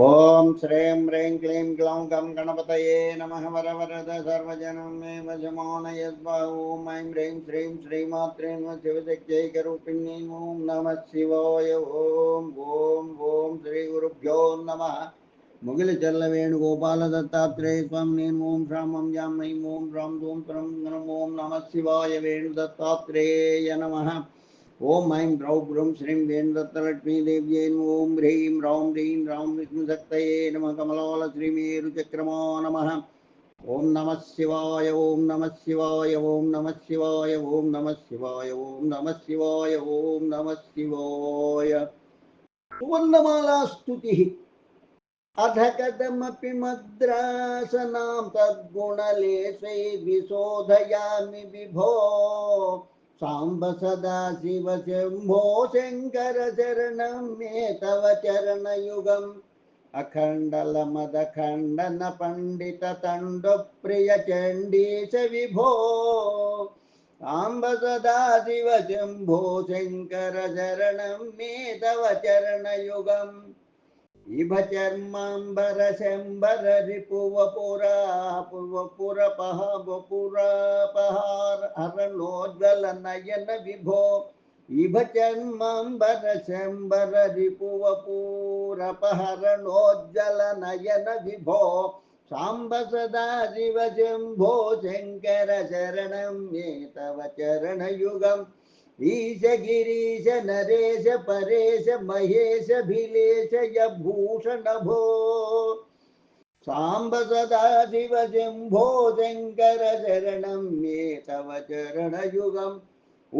ॐ श्रीं ह्रीं क्लीं ग्लौं गं गणपतये नमः वरवरद सर्वजनं मे वशमानयद्बाहु ॐ ऐं ह्रीं श्रीं श्रीमात्रे शिवशक्त्यैकरूपिण्यै ॐ नमः शिवाय ॐ ॐ ॐ श्रीगुरुभ्यो नमः। मुगिलचल्ल वेणुगोपाल दत्तात्रेय स्वामिने ॐ श्रामं जां ऐं ॐ श्रां धूं त्रं ॐ नमः शिवाय वेणुदत्तात्रेय नमः। ओम ऐं ह्रौं भ्रूं श्रीं वेणुदत्तलक्ष्मी देव्यै ॐ ह्रीं रौं ह्रीं रौं विष्णुशक्तये नमः। कमलाल श्रीमेरुचक्रमा नमः। ॐ नमः शिवाय ॐ नमः शिवाय ॐ नमः शिवाय ॐ नमः शिवाय ॐ नमः शिवाय ॐ नमः शिवाय। सुवर्णमाला स्तुतिः। अथ कथमपि मद्रासनां तद्गुणलेशै विशोधयामि विभो। साम्ब सदा शिव शम्भो शङ्कर चरणं मे तव चरणयुगम्। अखण्डलमदखण्डन पण्डिततण्डुप्रिय चण्डीश विभो। साम्ब सदा शिव शम्भो शङ्कर चरणं मे तव चरणयुगम्। इभ चर्माम्बर शम्बर रिपुवपुरा पुरपः वपुरापहार हरणोज्वल नयन विभो इभ चर्माम्बर शम्बर रिपुवपुरपहरणोज्वल नयन विभो साम्ब सदा शिव शम्भो शङ्कर शरणं मे तव चरणयुगम् ईश गिरीश नरेश परेश महेश भिलेश यभूषण भो। साम्ब सदा शिव शम्भो शङ्कर शरणं मे तव चरणयुगम्।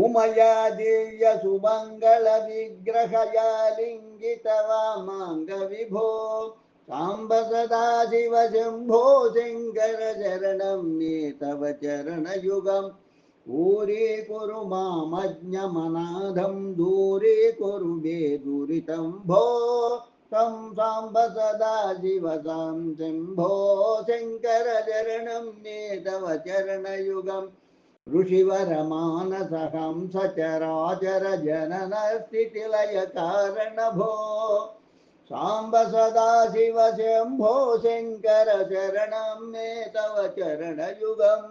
उमया दिव्य सुमङ्गल विग्रहया लिङ्गित वामाङ्ग विभो। साम्ब सदा शिव शम्भो शङ्कर शरणं मे तव चरणयुगम्। दूरे कुरु मामज्ञमनाधं दूरे कुरु मे दुरितं भो तं साम्ब सदा शिव सां शम्भो शङ्कर चरणं मे तव चरणयुगम् ऋषिवरमानसहं सचराचर जनन स्थितिलय कारण भो साम्ब सदा शिव शम्भो शङ्कर चरणं मे तव चरणयुगम्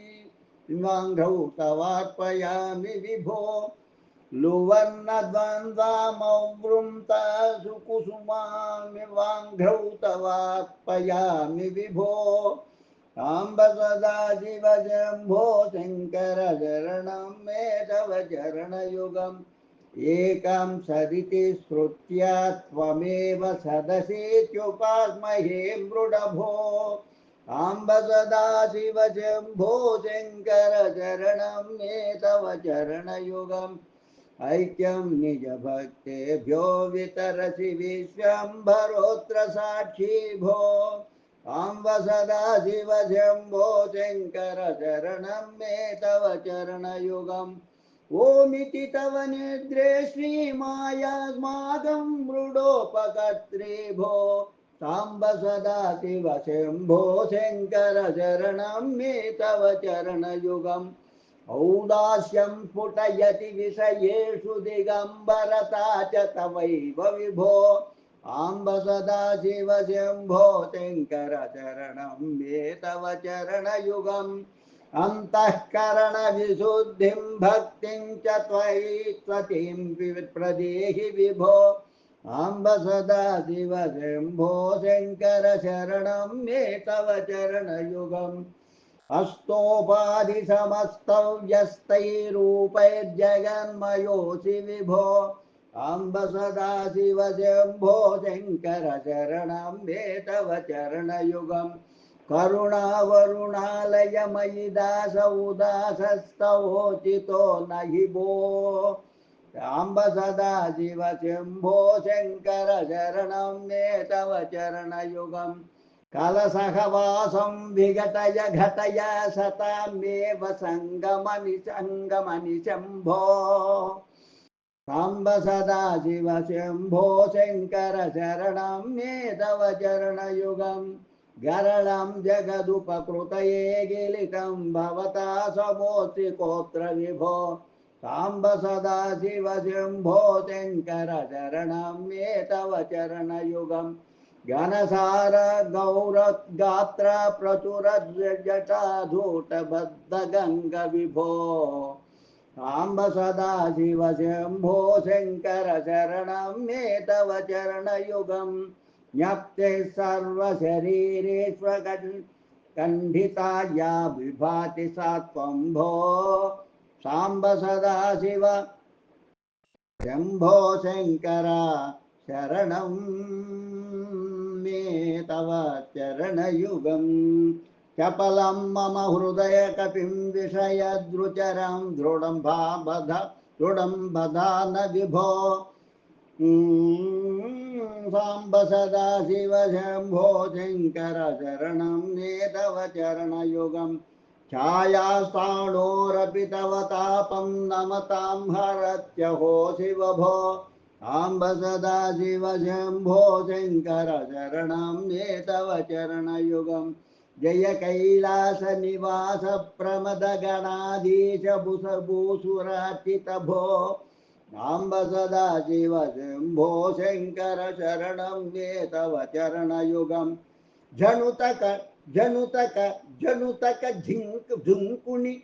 इमाङ्घ्रौ तवार्पयामि विभो। लुवर्णद्वन्द्वामौवृं तसुकुसुमामिवाङ्घ्रौ तवार्पयामि विभो। साम्ब सदा शिव शम्भो शङ्कर शरणं मे तव चरणयुगम् एकं सदिति श्रुत्या त्वमेव सदसेत्युपास्महे मृडभो। साम्ब सदा शिव शम्भो शङ्कर चरणं मे तव चरणयुगम्। ऐक्यं निजभक्तेभ्यो वितरसि विश्वम्भरोऽत्र साक्षी भो साम्ब सदा शिव शम्भो शङ्कर शरणं मे तव चरणयुगम्। ओमिति तव निद्रे श्रीमायास्माकं मृडोपकर्त्रे भो साम्ब सदा शिव शम्भो शङ्कर शरणं मे तव चरणयुगम्। औदास्यं स्फुटयति विषयेषु दिगम्बरता च तवैव विभो। आम्ब सदा शिव शम्भो शङ्कर शरणं मे तव चरणयुगम्। अन्तःकरणविशुद्धिं भक्तिं च त्वयि, त्वतिं प्रदेहि विभो। अम्ब सदा शिव शम्भो शङ्कर शरणं मे तव चरणयुगम्। अस्तोपाधिसमस्तौ यस्तैरूपैर्जगन्मयोऽसि विभो। अम्ब सदा शिव शम्भो शङ्कर शरणं मे तव चरणयुगम्। करुणावरुणालयमयि दासौ दासस्तवोचितो न हि भो साम्ब सदा शिव शम्भो शङ्कर शरणं मे तव चरणयुगम् कलसहवासं विगतय घटय सतामेव सङ्गमनि सङ्गमनि शम्भो साम्ब सदा शिव शम्भो शङ्कर शरणं मे तव चरणयुगम् गरलं जगदुपकृतये गिलितं भवता समोऽस्ति कोत्र विभो साम्ब सदा शिव शम्भो शरणं मे तव चरणयुगम् घनसार गौरगात्र प्रचुर जटाधूटबद्धगङ्ग विभो साम्ब सदा शिव शम्भो शरणं मे तव चरणयुगम् ज्ञप्ते सर्वशरीरेष्वकण्ठिता या विभाति सा त्वं भो साम्ब सदा शिव शम्भो शङ्कर शरणं। मे तव चरणयुगम्। चपलं मम हृदय कपिं विषयद्रुचरं दृढं दृढं बधान विभो साम्ब सदा शिव शम्भो शङ्कर शरणं मे तव चरणयुगम् छायास्थाणोरपि तव तापं नमतां हरत्यहो शिव भो अम्ब सदा शिव शम्भो शङ्कर शरणं मे तव चरणयुगम् जय कैलासनिवास प्रमदगणाधीश भूसुरार्चित भो अम्ब सदा शिव शम्भो शङ्कर शरणं तव चरणयुगम् झनुतक झनुतक झनुतक झिङ्क झुङ्कुणि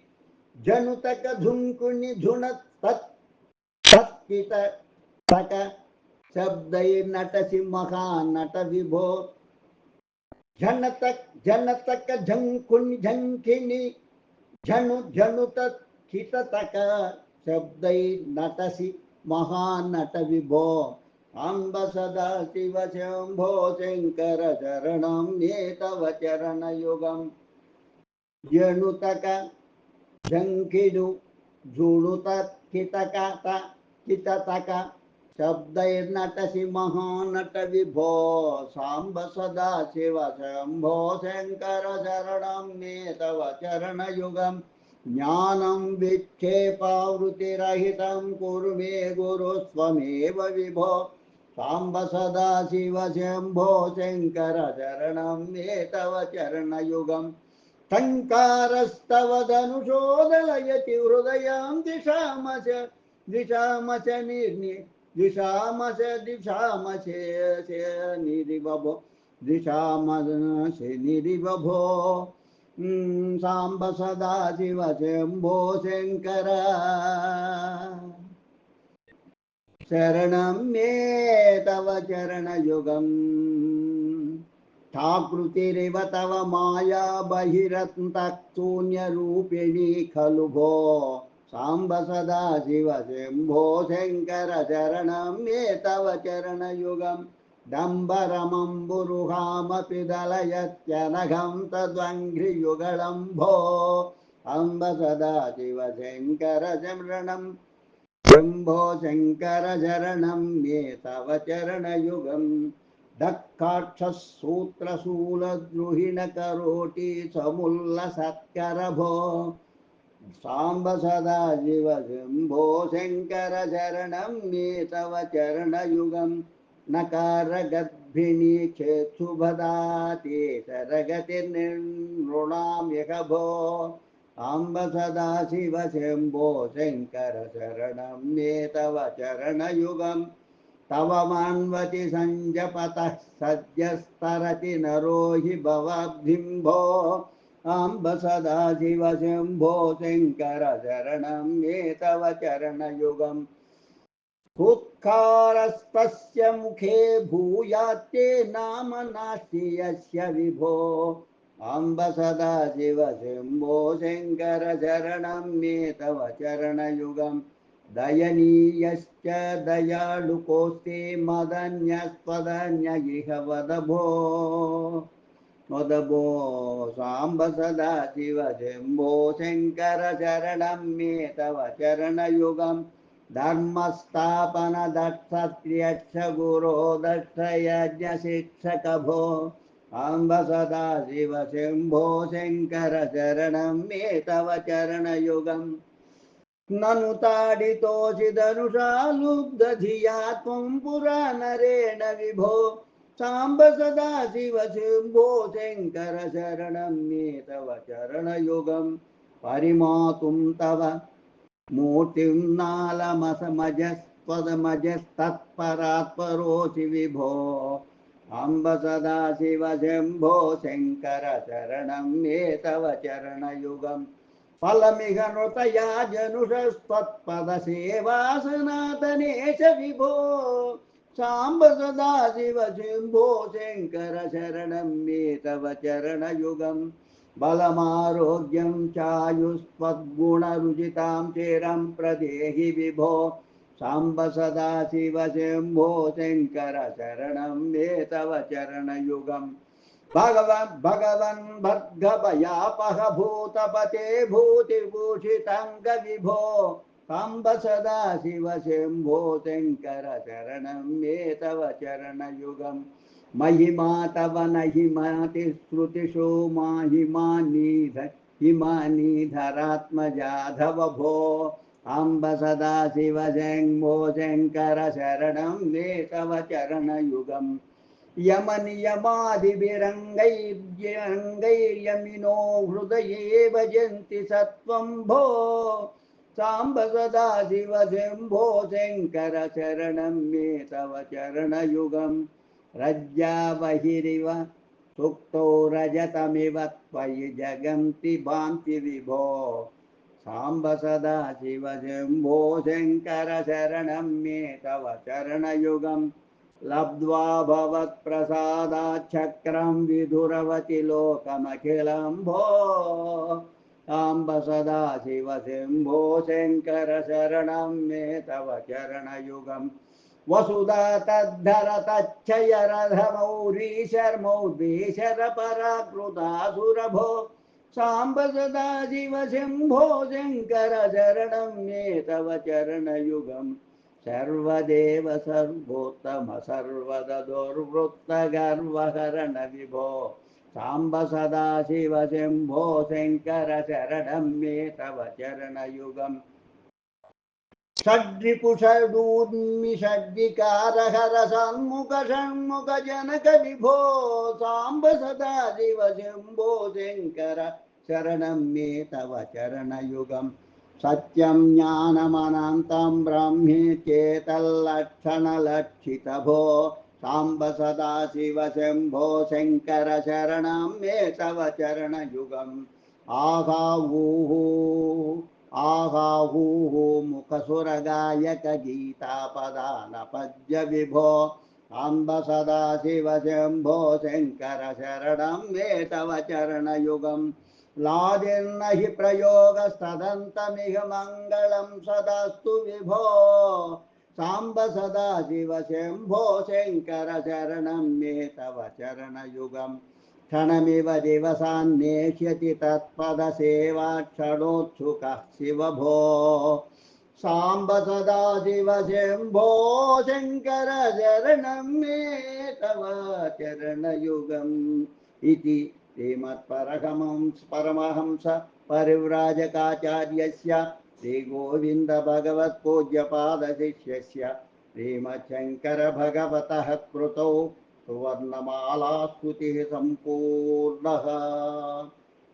झनुतक झुङ्कुणि झुण तत्, तत्कित तक शब्दैर्नटसि महानट विभो। झनतक झनतक झङ्कुणि झङ्किणि झनु झनुत खिततक शब्दैर्नटसि महानट विभो। अम्ब सदा शिव शम्भो शङ्कर शरणं मे तव चरणयुगम् जनुतक झङ्किडु कितक किततक, शब्दैर्नटसि महानट विभो साम्ब शिव शम्भो शङ्कर शरणं मे तव चरणयुगम् ज्ञानं विक्षेपावृतिरहितं कुरु मे विभो। साम्ब सदा शिव शम्भो शङ्कर शरणं मे तव टङ्कारस्तव धनुषोदलयति हृदयां दिशामश दिशामश निर्नि दिशामश दिशामश निरिबभो दिशामश निरिबभो साम्ब सदा शिव शम्भो शङ्कर शरणं मे तव चरणयुगम्। ठाकृतिरिव तव माया बहिरन्तक्शून्यरूपिणी खलु भो। साम्ब सदा शिव शम्भो शङ्कर शरणं मे तव चरणयुगम्। डम्बरमम्बुरुहामपि दलयत्यनघं तद्वङ्घ्रियुगलं भो अम्ब सदा शिव शङ्कर शरणम् शम्भो शङ्कर शरणं मे तव चरणयुगम् दक्काक्षसूत्रशूलद्रुहिणकरोटि समुल्लसत्करभो साम्ब सदा शिव शम्भो शङ्कर शरणं मे तव चरणयुगम् नकारगद्भिनी चेत्सुभदाति सरगतिर्नृणां भो अम्ब सदा शिव शम्भो शङ्कर शरणं मे तव चरणयुगम् तव मान्वति सञ्जपतः सद्यस्तरति नरो हि भवाब्धिम्भो अम्ब सदा शिव शम्भो शङ्कर शरणं मे तव चरणयुगम् उत्कारस्तस्य मुखे भूयात्ते नाम नास्ति यस्य विभो। अम्ब सदा शिव शम्भो शङ्कर शरणं मे तव चरणयुगम्। दयनीयश्च दयालुकोऽस्ति मदन्यस्त्वदन्य इह वदभो वदभो साम्ब सदा शिव शम्भो शङ्कर शरणं मे तव धर्मस्थापन दक्षत्र्यक्ष गुरो दक्षयज्ञशिक्षक भो अम्ब सदा शिव शम्भो शङ्कर शरणं मे तव चरणयुगम् ननु ताडितोऽसि धनुषा लुब्धधिया त्वं पुरा नरेण विभो साम्ब सदा शिव शम्भो शङ्कर शरणं मे तव चरणयुगं परिमातुं अम्ब सदा शिव शम्भो शङ्कर शरणं मे तव चरणयुगम्। फलमिह नृतया जनुषस्त्वत्पदसेवा सनातनेश विभो। साम्ब सदा शिव शम्भो शङ्कर शरणं मे तव चरणयुगम्। बलमारोग्यं चायुस्त्वद्गुणरुचितां चेरं प्रदेहि विभो साम्ब सदा शिव शम्भो शङ्कर शरणं मे तव चरणयुगम् भगवन् भगवन् भर्गभयापह भूतपते भूतिभूषितङ्ग विभो साम्ब सदा शिव शम्भो शङ्कर शरणं मे तव चरणयुगम् महिमा तव न हिमाति श्रुतिषु माहिमानीध हिमानीधरात्मजाधव भो अम्ब सदा शिव शम्भो शङ्कर शरणं मे तव चरणयुगम् यमनियमादिभिरङ्गैर्यङ्गैर्यमिनो हृदये भजन्ति सत्त्वं भो साम्ब सदा शिव शम्भो शङ्कर शरणं मे तव चरणयुगम् रज्जा बहिरिव सुक्तो रजतमिव त्वयि जगन्ति भान्ति विभो साम्ब सदा शिव शम्भो शङ्कर शरणं मे तव चरणयुगम् लब्ध्वा भवत्प्रसादाच्छक्रं विधुरवति लोकमखिलं भो साम्ब सदा शिव शम्भो शङ्कर शरणं मे तव चरणयुगम् वसुधा तद्धर तच्छयरधमौरीशर्मौद्वीशरपराकृतासुरभो साम्ब सदा शिव शम्भो शङ्कर शरणं मे तव चरणयुगम् सर्वदेव सर्वोत्तम सर्वदुर्वृत्तगर्वहरण विभो साम्ब सदा शिव शम्भो शङ्कर शरणं मे तव चरणयुगम् षड्रिपुषडूर्मि षड्विकारहर सन्मुख षण्मुख जनक विभो साम्ब सदा शिव शम्भो शङ्कर शरणं मे तव चरणयुगम्। सत्यं ज्ञानमनन्तं ब्रह्मे चेतल्लक्षणलक्षितभो। साम्ब सदा शिव शम्भो शङ्कर शरणं मे तव चरणयुगम्। आहाहूः मुखसुरगायक गीतापदानपद्य विभो अम्ब सदा शिव शम्भो शङ्कर शरणं मे चरणयुगम्। लादिर्न हि प्रयोगस्तदन्तमिह मङ्गलं सदास्तु विभो। साम्ब सदा शिव शम्भो शङ्कर शरणं मे तव चरणयुगम्। क्षणमिव दिवसान्नेष्यति तत्पदसेवाक्षणोत्सुकः शिव भो साम्ब सदा शिव शम्भो शङ्कर शरणं मे तव चरणयुगम् इति श्रीमत्परहंस परमहंस परिव्राजकाचार्यस्य श्रीगोविन्दभगवत्पूज्यपादशिष्यस्य श्रीमच्छङ्करभगवतः कृतौ सुवर्णमालास्तुतिः सम्पूर्णः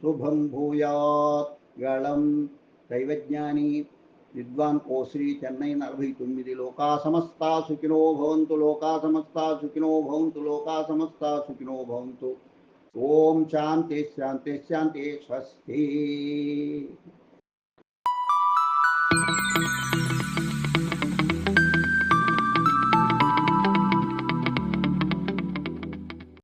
शुभं भूयात् గళం దైవజ్ఞాని విద్వాన్ కోశ్రీ చెన్నై నలభై తొమ్మిది లోకా సమస్తా సుఖినో భవంతు లోకా సమస్తా సుఖినో భవంతు లోకా సమస్తా సుఖినో భవంతు ఓం శాంతి శాంతి శాంతి స్వస్తి.